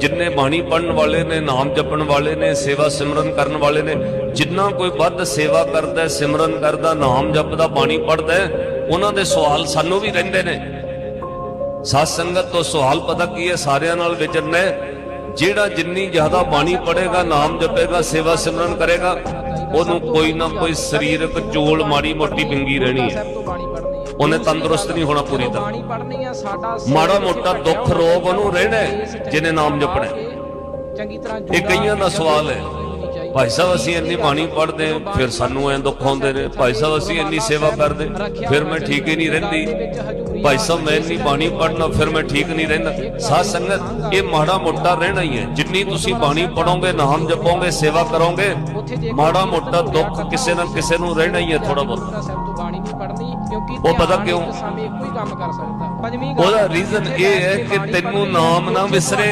ਜਿੰਨੇ ਬਾਣੀ ਪੜਨ ਵਾਲੇ ਨੇ, ਨਾਮ ਜਪਣ ਵਾਲੇ ਨੇ, ਸੇਵਾ ਸਿਮਰਨ ਕਰਨ ਵਾਲੇ ਨੇ, ਜਿੰਨਾ ਕੋਈ ਵੱਧ ਸੇਵਾ ਕਰਦਾ, ਸਿਮਰਨ ਕਰਦਾ, ਨਾਮ ਜਪਦਾ, ਬਾਣੀ ਪੜਦਾ ਉਹਨਾਂ ਦੇ ਸਵਾਲ ਸਾਨੂੰ ਵੀ ਰਹਿੰਦੇ ਨੇ। ਸਾਧ ਸੰਗਤ ਤੋਂ ਸਵਾਲ ਪਤਾ ਕੀ ਹੈ? ਸਾਰਿਆਂ ਨਾਲ ਵਿਚਰਨਾ ਜਿਹੜਾ ਜਿੰਨੀ ਜ਼ਿਆਦਾ ਬਾਣੀ ਪੜੇਗਾ ਨਾਮ ਜਪੇਗਾ, ਸੇਵਾ ਸਿਮਰਨ ਕਰੇਗਾ, ਉਹਨੂੰ ਕੋਈ ਨਾ ਕੋਈ ਸਰੀਰਕ ਚੋਲ ਮਾੜੀ ਮੋਟੀ ਪਿੰਗੀ ਰਹਿਣੀ ਹੈ। ਉਹਨੇ ਤੰਦਰੁਸਤ ਨਹੀਂ ਹੋਣਾ ਪੂਰੀ ਤਰ੍ਹਾਂ। ਮਾੜਾ ਮੋਟਾ ਦੁੱਖ ਰੋਗ ਉਹਨੂੰ ਰਹਿਣਾ ਜਿਹਨੇ ਨਾਮ ਜਪਣਾ। ਚੰਗੀ ਤਰ੍ਹਾਂ ਇਹ ਕਈਆਂ ਦਾ ਸਵਾਲ ਹੈ। ਭਾਈ ਸਾਹਿਬ, ਅਸੀਂ ਇੰਨੀ ਬਾਣੀ ਪੜ੍ਹਦੇ ਫਿਰ ਸਾਨੂੰ ਐ ਦੁੱਖ ਆਉਂਦੇ ਨੇ। ਭਾਈ ਸਾਹਿਬ, ਅਸੀਂ ਇੰਨੀ ਸੇਵਾ ਕਰਦੇ, ਫਿਰ ਮੈਂ ਠੀਕ ਹੀ ਨਹੀਂ ਰਹਿੰਦੀ। ਭਾਈ ਸਾਹਿਬ, ਮੈਂ ਇੰਨੀ ਬਾਣੀ ਪੜ੍ਹਨਾ, ਫਿਰ ਮੈਂ ਠੀਕ ਨਹੀਂ ਰਹਿੰਦਾ। ਸਾਧ ਸੰਗਤ, ਇਹ ਮਾੜਾ ਮੋਟਾ ਰਹਿਣਾ ਹੀ ਹੈ। ਜਿੰਨੀ ਤੁਸੀਂ ਬਾਣੀ ਪੜੋਗੇ ਨਾਮ ਜਪੋਗੇ, ਸੇਵਾ ਕਰੋਗੇ, ਮਾੜਾ ਮੋਟਾ ਦੁੱਖ ਕਿਸੇ ਨਾ ਕਿਸੇ ਨੂੰ ਰਹਿਣਾ ਹੀ ਹੈ ਥੋੜਾ ਬਹੁਤ। ਉਹ ਪਤਾ ਕਿਉਂ? ਉਹਦਾ ਰੀਜ਼ਨ ਇਹ ਹੈ ਕਿ ਤੈਨੂੰ ਨਾਮ ਨਾ ਵਿਸਰੇ